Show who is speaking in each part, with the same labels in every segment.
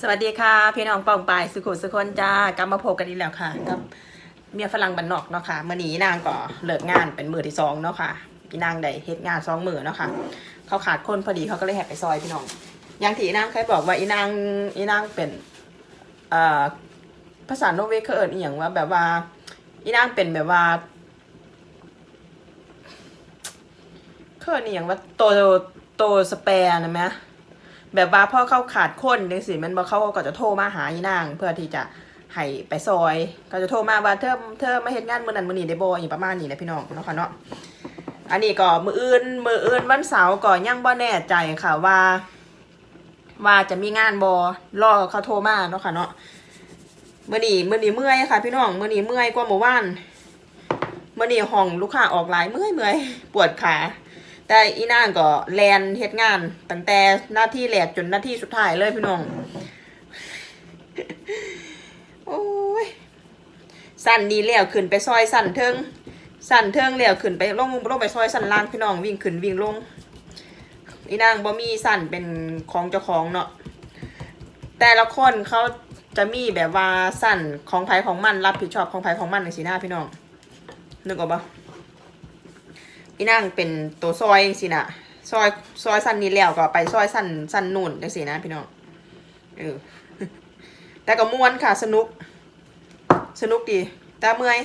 Speaker 1: สวัสดีค่ะ พี่น้องปองปายสุขุสุคนจ้ากลับมาพบกันอีกแล้วค่ะกับเมียฝรั่งบันนอกเนาะค่ะมื่อนี้นางก็เลิกงานเป็นมือที่สองเนาะค่ะพี่นางได้เฮ็ดงานสองมือเนาะค่ะเขาขาดคนพอดีเขาก็เลยแหกไปซอยพี่น้องอย่างที่นางเคยบอกว่าอีนางอีนางเป็นเอ่อภาษาโนเวเขาเอิญอีหยังว่าแบบว่าอีนางเป็นแบบว่าเขาเอิญอีหยังว่าโตโตสเปร์นะไหม แบบว่าพ่อเขาขาดคนจังสิมันบอกเขาก็จะโทรมาหาอีนาง เพื่อที่จะให้ไปซอยก็จะโทรมาว่าเธอเธอมาเฮ็ดงานมือนั้นมือนี้ได้บ่อย่างประมาณนี้นะพี่น้องเนาะค่ะเนาะอันนี้ก็มืออื่นมืออื่นวันเสาร์ก็ยังบ่แน่ใจค่ะว่า ว่าจะมีงานบ่รอเขาโทรมาเนาะค่ะเนาะมื้อนี้มื้อนี้เมื่อยค่ะ พี่น้องมื้อนี้เมื่อยกว่าเมื่อวานมื้อนี้ห้องลูกค้าออกหลายเมื่อยเมื่อยปวดขา แต่อีนางก็แลนเฮ็ดงาน ตั้งแต่หน้าที่แรกจนหน้าที่สุดท้ายเลยพี่น้อง โอ้ย สั่นดีแล้วขึ้นไปซอยสั่นเทิง สั่นเทิงแล้วขึ้นไปลงลงไปซอยสั่นล่างพี่น้องวิ่งขึ้นวิ่งลง อีนางบ่มีสั่นเป็นของเจ้าของเนาะ แต่ละคนเขาจะมีแบบว่าสั่นของไผของมันรับผิดชอบของไผของมันในสีหน้าพี่น้องนึกออกปะ อีนั่งเป็นตัวซอยสินะซอยซอยสั้นนี้แล้วก็ไปซอยสั้นสั้นนู่นจังสินะพี่น้องเออแต่ก็ม่วนค่ะสนุก สนุกดี แต่เมื่อย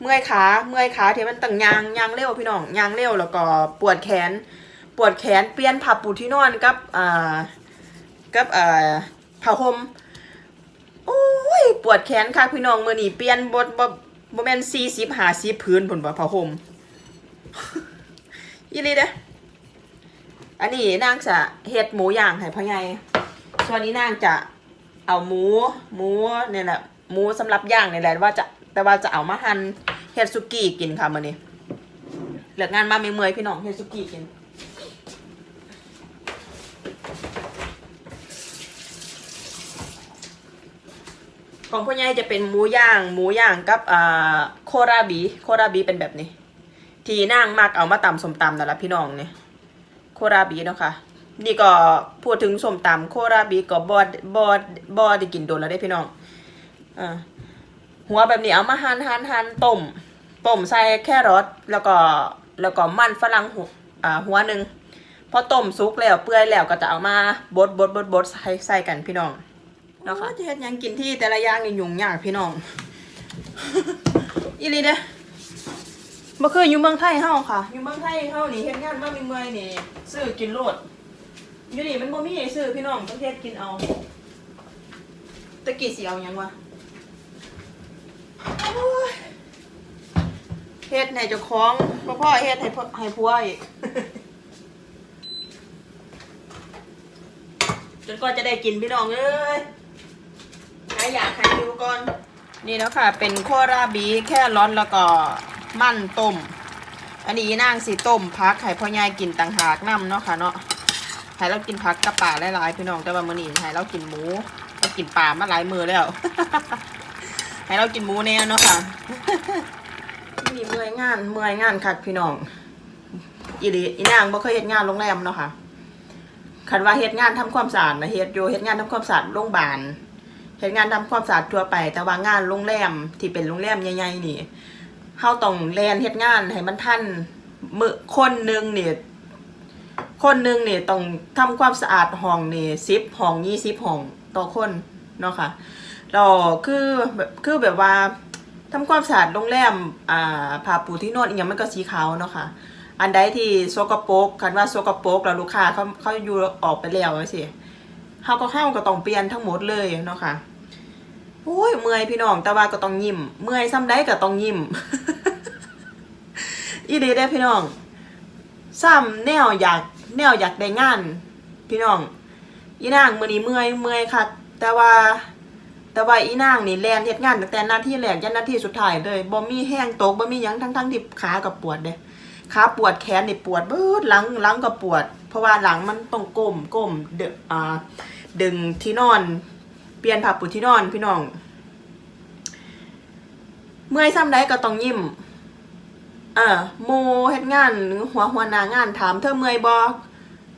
Speaker 1: เมื่อยขาเมื่อยขาที่มันตั้งยางยางเร็วพี่น้องยางเร็วแล้วก็ปวดแขน ปวดแขนเปลี่ยนผ้าปูที่นอนกับอ่ากับอ่าผ้าห่มโอ้ยปวดแขนค่ะพี่น้องเมื่อนี่เปลี่ยนบทบ่บ่แม่นสี่สิบห้าสิบพื้นผลบ่ผ้าห่ม ยี่ลีเด้ออันนี้นางจะเฮ็ดหมูย่างให้พ่อใหญ่ส่วนนี้นางจะเอาหมู หมูเนี่ยแหละหมูสำหรับย่างเนี่ยแหละว่าจะแต่ว่าจะเอามาหั่นเฮ็ดสุกี้กินค่ะมื้อนี้เลิกงานมาเมื่อยๆพี่น้องเฮ็ดสุกี้กินของพ่อใหญ่จะเป็นหมูย่าง หมูย่างกับอ่าโคราบี โคราบีเป็นแบบนี้ ที่นางมักเอามาตำสมตำนั่นละพี่น้องเนี่ยโคราบีเนาะค่ะนี่ก็พูดถึงสมตำโคราบีก็บอดบอดบอได้กินโดนแล้วได้พี่น้องอ่าหัวแบบนี้เอามาหั่นหั่นหั่นต้มต้มใส่แครอทแล้วก็แล้วก็มันฝรั่งหัวอ่าหัวหนึ่งพอต้มสุกแล้วเปื่อยแล้วก็จะเอามาบดบดบดบดใส่ใส่กันพี่น้องเนาะค่ะที่เฮ็ดหยังกินที่แต่ละอย่างนี่ยุ่งยากพี่น้องอีลีเด้อ บ่คืออยู่เมืองไทยเฮาค่ะ อยู่เมืองไทยเฮานี่เฮ็ดงานมาเมื่อยๆนี่ซื้อกินโลดอยู่นี่มันบ่มีให้ซื้อพี่น้องต้องเฮ็ดกินเอาตะกี้สิเอาหยังวะเฮ็ดให้เจ้าของบ่พอเฮ็ดให้พ่อให้ผัวอีกจนกว่าจะได้กินพี่น้องเอ้ยใครอยากใครดูก่อนนี่แล้วค่ะ เป็นโคราบีแค่ร้อนแล้วก็ มันต้ม อันนี้นางสีต้มพักให้พ่อใหญ่กินต่างหากน้ำเนาะค่ะเนาะให้เรากินพักกับป่าหลายๆพี่น้องแต่ว่ามื้อนี้ให้เรากินหมูเรากินป่ามาหลายมือแล้วให้เรากินหมูแน่เนาะค่ะนี่เมื่อยงานเมื่อยงานคักพี่น้องอีหลีอีนางบ่เคยเฮ็ดงานโรงแรมเนาะค่ะคันว่าเฮ็ดงานทำความสะอาดนะเฮ็ดอยู่เฮ็ดงานทำความสะอาดโรงพยาบาลเฮ็ดงานทำความสะอาดทั่วไป แต่ว่างานโรงแรมที่เป็นโรงแรมใหญ่ๆนี่ เฮาต้องแลนเฮ็ดงานให้มันทันมือคนหนึงนี่คนหนึงนี่ต้องทำความสะอาดห้องนี่10ห้อง20ห้องต่อคนเนาะค่ะเราคือแบบคือแบบว่าทำความสะอาดโรงแรมอ่าผ้าปูที่นอนอีหยังมันก็สีขาวเนาะค่ะอันใดที่สกปกคันว่าสกปกแล้วลูกค้าเขาเขาอยู่ออกไปแล้วจังซี่เฮาก็เข้าก็ต้องเปลี่ยนทั้งหมดเลยเนาะค่ะ โอ้ยเมื่อยพี่น้องแต่ว่าก็ต้องยิ้มเมื่อยซ้ำได้ก็ต้องยิ้มอีดีได้พี่น้องซ้ำแนวอยากแนวอยากได้งาน พี่น้องอีนางมือนี้เมื่อยเมื่อยค่ะ แต่ว่า แต่ว่าอีนางนี่แลนเฮ็ดงานตั้งแต่หน้าที่แรกยันหน้าที่สุดท้ายเลยบ่มีแห้งตกบ่มียังทั้งๆที่ขาก็ปวดเด้ขาปวดแขนนี่ปวดเบิดหลังหลังก็ปวด เพราะว่าหลังมันต้องก้มก้มเดอ่าดึงที่นอน เปลี่ยนผ้าปูที่นอนพี่น้อง เมื่อยซ้ำใดก็ต้องยิ้ม เออโมเฮ็ดงานหัวหัวหน้างานถามเธอเมื่อยบ่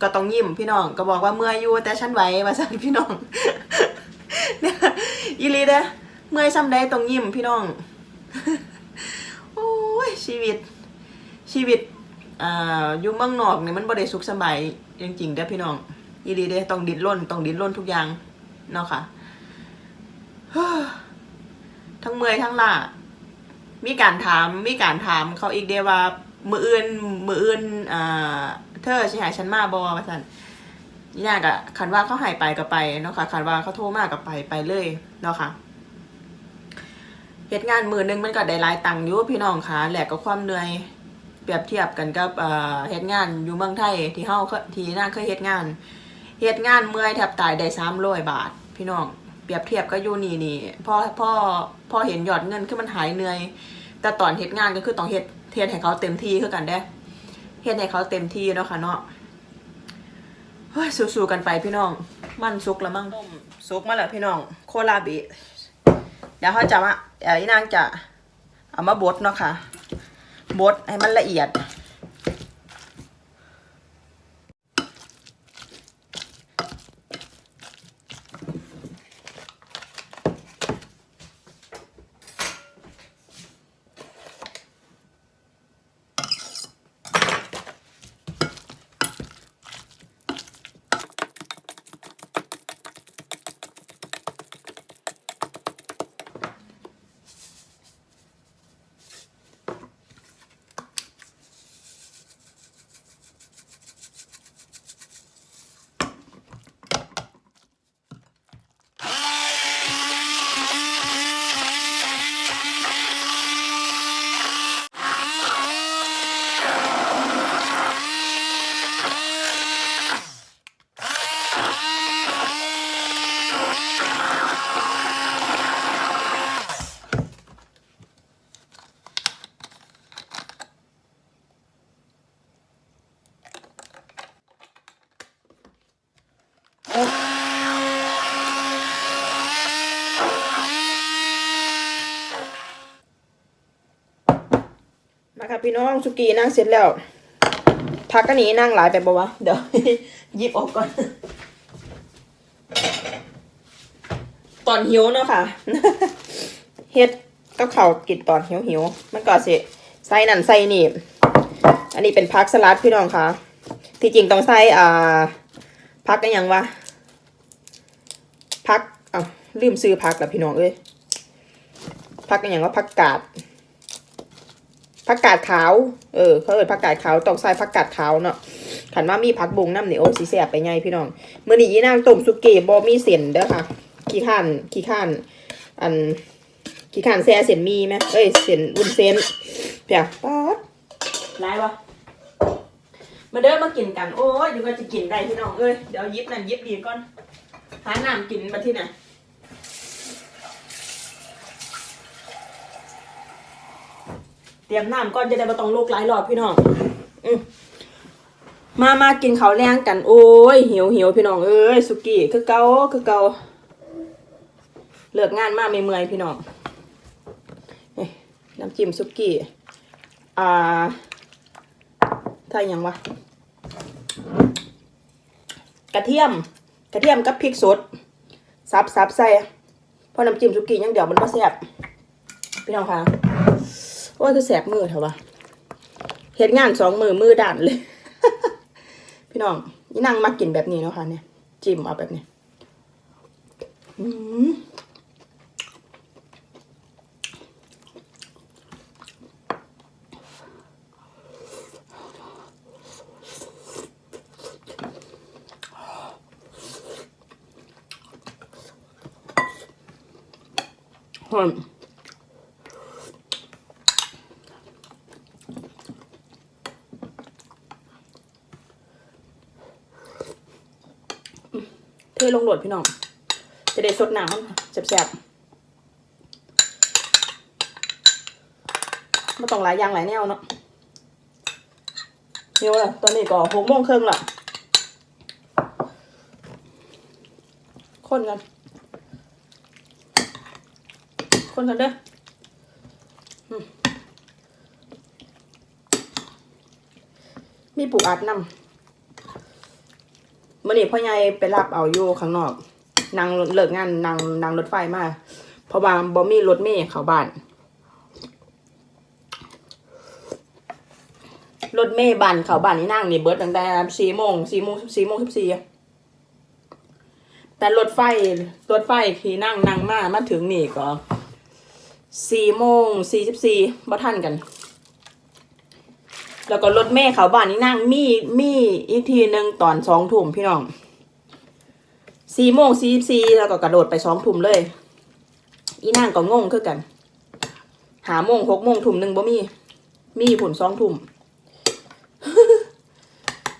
Speaker 1: ก็ต้องยิ้มพี่น้อง ก็บอกว่าเมื่อยอยู่แต่ฉันไหวว่าสั่นพี่น้องเนี่ยอีหลีเด้เมื่อยซ้ำใดต้องยิ้มพี่น้อง โอ้ยชีวิต ชีวิตอ่าอยู่เมืองนอกเนี่ยมันบ่ได้สุขสบายจริงๆเด้อพี่น้องอีหลีเด้ต้องดิ้นรนต้องดิ้นรนทุกอย่างเนาะค่ะ ทั้งเมื่อยทั้งล่ามีการถามมีการถามเขาอีกเดียว่า มืออื่นมืออื่นอ่าเธอสิหายฉันมาบอว่าสันยากอะคันว่าเขาหายไปก็ไปเนาะค่ะคันว่าเขาโทรมาก็ไปไปเลยเนาะค่ะเหตุงานมือหนึงมันก็ได้หลายตังค์อยู่พี่น้องค่ะแหลกกับความเหนื่อยเปรียบเทียบกันกับเหตุงานอยู่เมืองไทยที่เฮาเที่น่าเคยเหตุงานเหตุงานเมื่อยแทบตายได้สามร้อยบาท พี่น้อง รียบเทียบก็อยู่นี่นี่พ่อพ่อพ่อเห็นยอดเงินคือมันหายเหนื่อย แต่ตอนเหตุงานก็คือต้องเฮ็ดเฮ็ดให้เขาเต็มที่คือกันได้เฮ็ดให้เขาเต็มที่เนาะค่ะเนาะเฮ้ยสู้ๆกันไปพี่น้อง มันสุกแล้วมั้งต้มสุกมาแล้วพี่น้อง โคลาบิเดี๋ยวเขาจะมาเอ่ออีนางจะเอามาบดเนาะค่ะ บดให้มันละเอียด พี่น้องสุกี้นั่งเสร็จแล้วพักกันนี้นั่งหลายไปบ่วะเดี๋ยวยิบออกก่อน ตอนหิวเนาะค่ะเฮ็ดกับข้ากินตอนหิวหิวมันก็สิใส่นั่นใส่นี่อันนี้เป็นพักสลัดพี่น้องค่ะ ที่จริงต้องใส่อ่าพักกันยังวะพักอะลืมซื้อพักแล้วพี่น้องเอ้ยพักกันยังว่าพักกาด ผักกาดขาว เออ เขาเอิดผักกาดขาวตองใส่ผักกาดขาวเนาะขันว่ามีผักบุงน้ำเหนียวสีแสบไปไงพี่น้องเมื่อนี้อีนางต้มสุกี้บอมีเส้นเด้อค่ะ ขี้ข้านขี้ข้าน อันขี้ข้านแซ่เส้นมีไหมเอ้ยเส้นวุ้นเส้นเพียป๊าดไรวะมาเด้อมากินกัน โอ้ยเดี๋ยวก็จะกินได้พี่น้องเอ้ยเดี๋ยวยิบนั่นยิบดีก่อนหาน้ำกินมาที่ไหน เต รียมน้ำก่อนจะได้มาต้องลูกหลายรอบพี่น้องอืมามากินข้าวแรงกัน โอ้ยหิวหิวพี่น้องเอ้ยสุกี้คือเกาคือเกาเลิกงานมาไม่เมื่อยพี่น้องน้ำจิ้มสุกี้อ่าถ้าย่างวะกระเทียม กระเทียมกับพริกสดซับซับใส่พราะน้ำจิ้มสุกี้ยังเดี๋ยวมันก็แซ่บพี่น้องคะโอ้ยคือแสบมือเถอะวะเฮ็ดงานสองมือมือด่านเลย พี่น้องนี่นั่งมากินแบบนี้เนาะค่ะเนี่ย จิ้มเอาแบบนี้อืมหอม ทลงโหลดพี่น้อง จะได้สดน้ำแซ่บๆไม่ต้องหลายอย่างหลายแนวเนาะเดี๋ยวละตอนนี้ก็หกโมงครึ่งละคนกัน คนกันเด้อมีปูอัดนำ มื่อนี้พ่อใหญ่ไปรับเอาอยู่ข้างนอกนั่งเลิกงานนั่งนั่งรถไฟมาเพราะว่าบ่มีรถเมล์เข้าบ้านรถเมล์บ้านเข้าบ้านนี่นั่งนี่เบิดตั้งแต่สี่โมงสี่โมงสี่โมงสิบสี่แต่รถไฟรถไฟที่นั่งนั่งมามาถึงนี่ก็สี่โมงสี่สิบสี่บ่ทันกัน แล้วก็รถเมล์เขาบ้านนี่นั่งมีมีอีกทีหนึ่งตอนสองทุ่มพี่น้องสี่โมงสี่สี่แล้วก็กระโดดไปสองทุ่มเลย อีนั่งก็งงคือกัน หาโมงหกโมงทุ่มหนึ่งบ่มี มีผลสองทุ่ม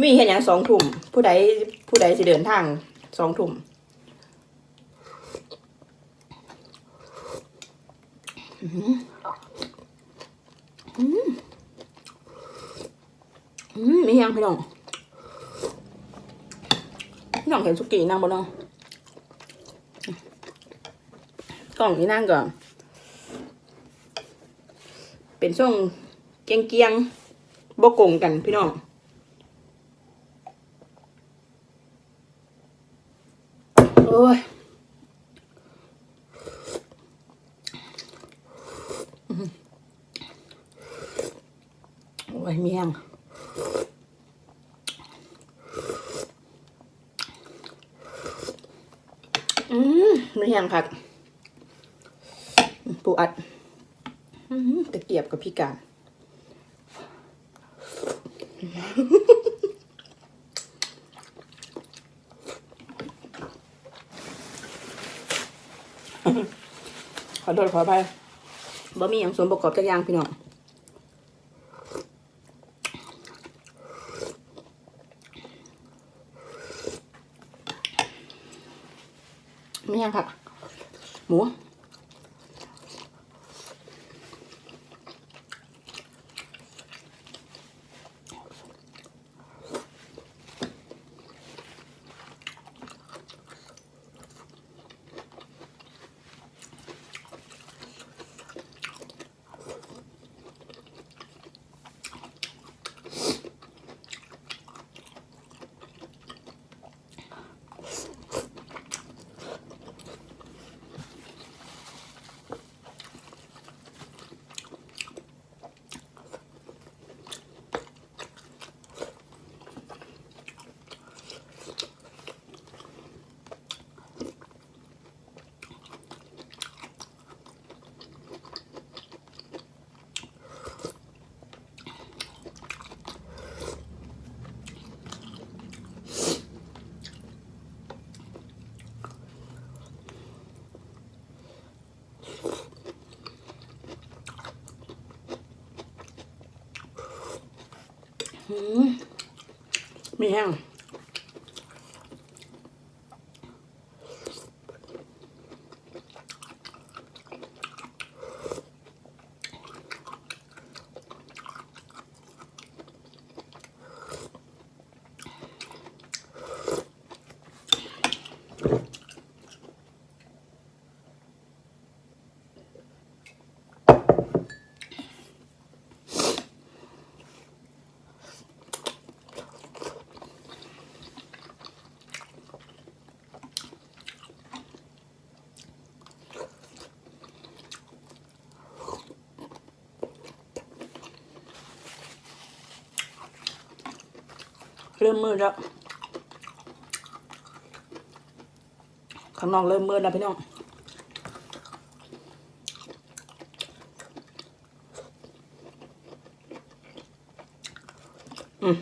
Speaker 1: มีเห็นอย่างสองทุ่มผู้ใดผู้ใดสิเดินทางสองทุ่มอื้อหืออืมอื มมียังพี่น้องพี่น้องเห็นสุกี้นั่งบ่น้องกล่องนี้นั่งก่อนเป็นช่วงเกียงเกียงบกงกันพี่น้องโอ้ยหือโอ้ยเมียง อืมไม่แห้ งผักปูอัดอื้อหือตะเกียบกับพี่การขอโทษขออภัยบ่มีอย่างส่วนประกอบจักอย่างพี่น้องไม่ยังค่ะ หมูอืม มีแห้ง เริ่มมืดแล้วข้างนอกเริ่มมืดแล้วพี่น้องอืม